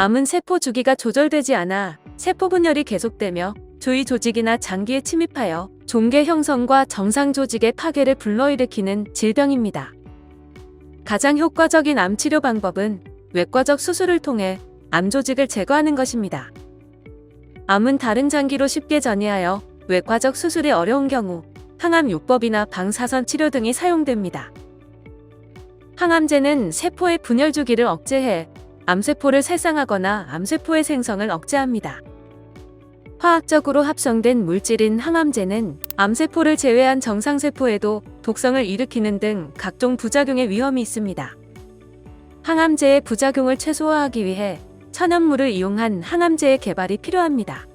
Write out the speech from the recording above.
암은 세포 주기가 조절되지 않아 세포 분열이 계속되며 주위 조직이나 장기에 침입하여 종괴 형성과 정상 조직의 파괴를 불러일으키는 질병입니다. 가장 효과적인 암 치료 방법은 외과적 수술을 통해 암 조직을 제거하는 것입니다. 암은 다른 장기로 쉽게 전이하여 외과적 수술이 어려운 경우 항암 요법이나 방사선 치료 등이 사용됩니다. 항암제는 세포의 분열 주기를 억제해 암세포를 살상하거나 암세포의 생성을 억제합니다. 화학적으로 합성된 물질인 항암제는 암세포를 제외한 정상세포에도 독성을 일으키는 등 각종 부작용의 위험이 있습니다. 항암제의 부작용을 최소화하기 위해 천연물을 이용한 항암제의 개발이 필요합니다.